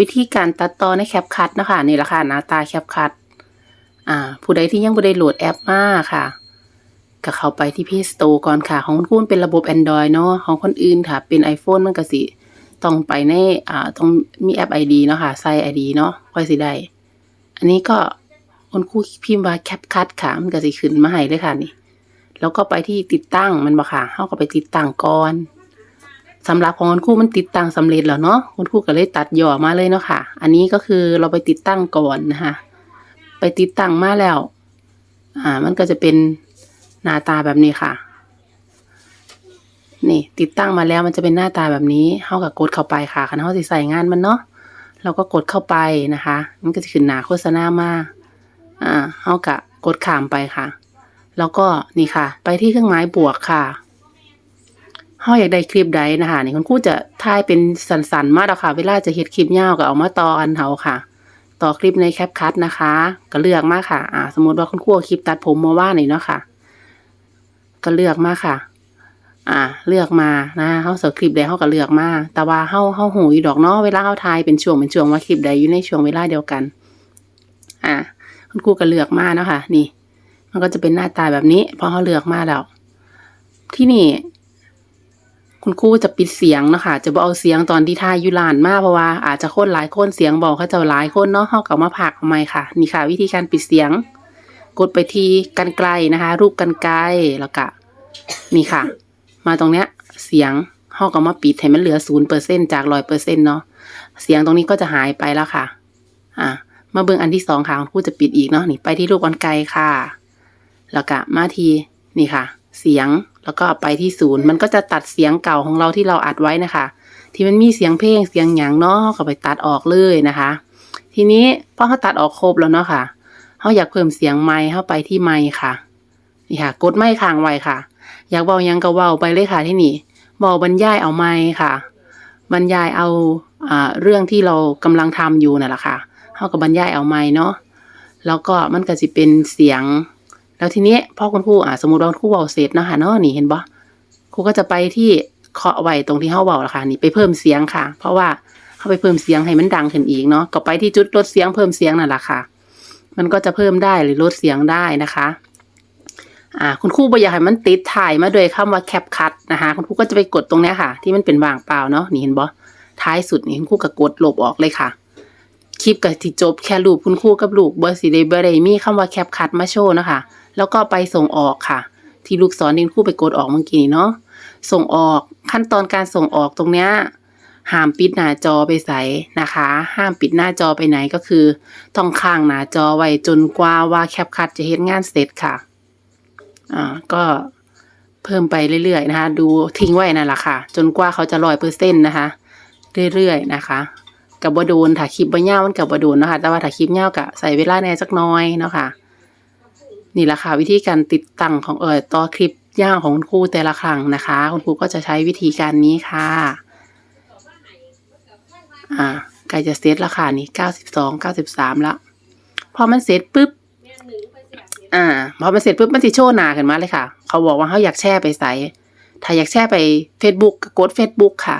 วิธีการตัดต่อในแคปคัทเนะคะนี่แหละค่ะหน้าตาแคปคัทอ่า ผู้ใดที่ยังบ่ได้โหลดแอปมาค่ะ ก็เข้าไปที่ Play Store ก่อนค่ะ ของคุณเป็นระบบ Android เนาะของคนอื่นค่ะ เป็น iPhone มันก็สิต้องไปในอ่าต้องมีแอป ID เนาะค่ะใส่ ID เนาะค่อยสิได้ อันนี้ก็คุณครูพิมพ์ว่า CapCut ค่ะ มันก็สิขึ้นมาให้เลยค่ะนี่ แล้วก็ไปที่ติดตั้งมันบ่ค่ะเฮาก็ไปติดตั้งก่อน สำหรับของคุณครูมันติดตั้งสำเร็จแล้วเนาะคุณครูก็เลยตัดหย่อมาเลยเนาะค่ะ อันนี้ก็คือเราไปติดตั้งก่อนนะคะ ไปติดตั้งมาแล้ว อ่า มันก็จะเป็นหน้าตาแบบนี้ค่ะ นี่ติดตั้งมาแล้วมันจะเป็นหน้าตาแบบนี้เฮากับกดเข้าไปค่ะคันเฮาสิใส่งานมันเนาะเราก็กดเข้าไปนะคะ มันก็จะขึ้นหน้าโฆษณามาอ่าเฮากับกดข้ามไปค่ะ แล้วก็นี่ค่ะ ไปที่เครื่องหมายบวกค่ะ เฮาอยากได้คลิปใดนะคะนี่คุณครูจะถ่ายเป็นสันๆ มาแล้วค่ะ เวลาจะเฮ็ดคลิปยาวก็เอามาต่ออันเฮาค่ะ ต่อคลิปในแคปคัทนะคะ ก็เลือกมาค่ะ อ่า สมมติว่าคุณครูคลิปตัดผมมาว่านี่เนาะค่ะ ก็เลือกมาค่ะ อ่า เลือกมานะเฮาเสิร์ฟคลิปใดเฮาก็เลือกมา แต่ว่าเฮาเฮาหูอยู่ดอกเนาะเวลาเฮาถ่ายเป็นช่วงเป็นช่วงว่าคลิปใดอยู่ในช่วงเวลาเดียวกัน อ่า คุณครูก็เลือกมาเนาะค่ะ นี่ มันก็จะเป็นหน้าตาแบบนี้พอเขาเลือกมาแล้วที่นี่ คุณครูจะปิดเสียงเนาะคะจะบ่เอาเสียงตอนที่ท่ายอยุลานมากเพราะว่าอาจจะคนหลายคนเสียงบอกเขาจะหลายคนเนาะเขาก็เอามาผักเอาไมค่ะ นี่ค่ะ วิธีการปิดเสียง กดไปที่กันไกลนะคะ รูปกันไกลแล้วก็นี่ค่ะ มาตรงเนี้ย เสียงเขาก็มาปิดให้มันเหลือศูนย์เปอร์เซ็นจากร้อยเปอร์เซ็นเนาะเสียงตรงนี้ก็จะหายไปแล้วค่ะ อ่ามาเบิ่งอันที่สองค่ะคุณครูจะปิดอีกเนาะนี่ไปที่รูปกันไกลค่ะ แล้วก็มาทีนี่ค่ะ เสียงแล้วก็ไปที่ศูนย์มันก็จะตัดเสียงเก่าของเราที่เราอัดไว้นะคะ ที่มันมีเสียงเพลงเสียงหยังเนาะก็ไปตัดออกเลยนะคะ ทีนี้พอเขาตัดออกครบแล้วเนาะค่ะเขาอยากเพิ่มเสียงไมค์เข้าไปที่ไมค์ค่ะนี่ค่ะ กดไมค์ค้างไว้ค่ะ อยากเบายังก็เบาไปเลยค่ะที่นี่เบาบรรยายเอาไมค์ค่ะ บรรยายเอาอ่าเรื่องที่เรากำลังทำอยู่นั่นแหละค่ะเขาก็บรรยายเอาไมค์เนาะแล้วก็มันก็จะเป็นเสียง แล้วทีนี้พ่อคุณครูอ่าสมมติว่าคุณครูเบาเสร็จนะค่ะเนาะนี่เห็นปะครูก็จะไปที่เคาะไว้ตรงที่เขาเบาละค่ะนี่ไปเพิ่มเสียงค่ะ เพราะว่าเขาไปเพิ่มเสียงให้มันดังขึ้นอีกเนาะก็ไปที่จุดลดเสียงเพิ่มเสียงนั่นแหละค่ะ มันก็จะเพิ่มได้หรือลดเสียงได้นะคะอ่าคุณครูบ่อยากให้มันติดถ่ายมาโดวยคำว่าแคปคัดนะคะคุณครูก็จะไปกดตรงเนี้ยค่ะ ที่มันเป็นว่างเปล่าเนาะนี่เห็นบ่ท้ายสุดนี่คุณครูก็กดลบออกเลยค่ะคลิปก็สิจบแค่รูปคุณครูกับลูกบ่สิได้บ่ได้มีคำว่าแคปคัดมาโชว์นะคะ แล้วก็ไปส่งออกค่ะ ที่ลูกศรที่คุณครูไปกดออกเมื่อกี้เนาะส่งออกขั้นตอนการส่งออกตรงเนี้ยห้ามปิดหน้าจอไปใส่นะคะ ห้ามปิดหน้าจอไปไหนก็คือ ต้องค้างหน้าจอไว้จนกว่าว่าแคปคัดจะเฮ็ดงานเสร็จค่ะอ่าก็เพิ่มไปเรื่อยๆนะคะ ดูทิ้งไว้นั่นแหละค่ะ จนกว่าเขาจะร้อยเปอร์เซ็นต์นะคะ เรื่อยๆนะคะกับบโดนถ้าคลิปบ่ยาวมันกับบโดนเนาะคะแต่ว่าถ้าคลิปยาวกะใส่เวลาแน่สักน้อยเนาะค่ะ นี่แหละค่ะวิธีการติดตั้งของเอ่อต่อคลิปย่าวของคุณครูแต่ละครั้งนะคะ คุณครูก็จะใช้วิธีการนี้ค่ะอ่าใกล้จะเสร็จแล้วค่ะนี่เก้าสิบสองเก้าสิบสามละพอมันเสร็จปุ๊บอ่าพอมันเสร็จปุ๊บมันสิโชว์หน้าขึ้นมาเลยค่ะ เขาบอกว่าเขาอยากแชร์ไปใส่ถ้าอยากแชร์ไป Facebook ก็กด Facebook ค่ะ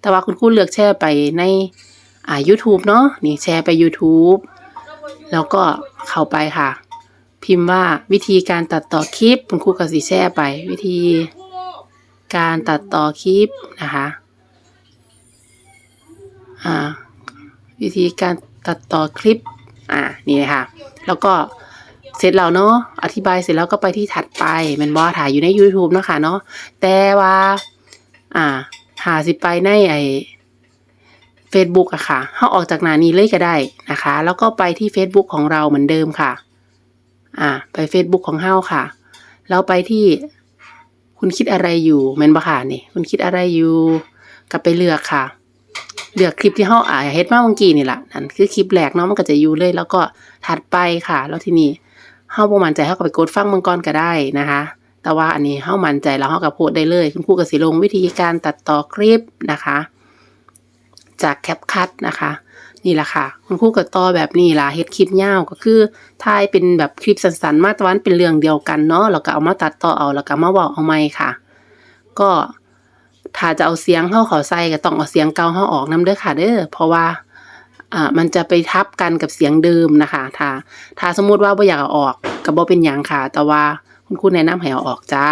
แต่ว่าคุณครูเลือกแชร์ไปในอ่า YouTube เนาะนี่แชร์ไป YouTube แล้วก็เข้าไปค่ะ พิมพ์ว่าวิธีการตัดต่อคลิปคุณครูก็สิแชร์ไป วิธี การตัดต่อคลิปนะคะอ่าวิธีการตัดต่อคลิปอ่านี่เลยค่ะ แล้วก็เสร็จแล้วเนาะอธิบายเสร็จแล้วก็ไปที่ถัดไปมันบอถ่ายอยู่ใน YouTube เนาะค่ะเนาะแต่ว่า อ่าหาสิไปในไอ Facebook อะค่ะเข้าออกจากหน้านี้เลยก็ได้นะคะ แล้วก็ไปที่ Facebook ของเราเหมือนเดิมค่ะ อ่า ไป Facebook ของเฮาค่ะแล้วไปที่คุณคิดอะไรอยู่แมนบ่ค่ะนี่ คุณคิดอะไรอยู่ก็ไปเลือกค่ะ เลือกคลิปที่เฮาอ่าเฮ็ดมาเมื่อกี้นี่แหละนั่นคือคลิปแรกเนาะมันก็จะอยู่เลย แล้วก็ถัดไปค่ะ แล้วทีนี้เฮาบ่มั่นใจเฮาก็ไปกดฟังมืองก่อนก็ได้นะคะแต่ว่าอันนี้เฮามั่นใจแล้วเฮาก็โพสได้เลย คุณครูก็สิลงวิธีการตัดต่อคลิปนะคะ จากแคปคัทนะคะ นี่แหละค่ะ คุณครูก็ต่อแบบนี้ล่ะเฮ็ดคลิปยาวก็คือถ่ายเป็นแบบคลิปสั้นๆ มาตะวันเป็นเรื่องเดียวกันเนาะแล้วก็เอามาตัดต่อเอาแล้วก็มาเว้าเอาใหม่ค่ะ ก็ถ้าจะเอาเสียงเข้าเขาใส่ก็ต้องเอาเสียงเก่าเข้าออกนํเด้อค่ะเด้อเพราะว่าอ่ามันจะไปทับกันกับเสียงเดิมนะคะ ถ้าถ้าสมมุติว่าบ่อยากเอาออกก็บ่เป็นหยังค่ะ แต่ว่าคุณครูแนะนำให้เอาออกจ้า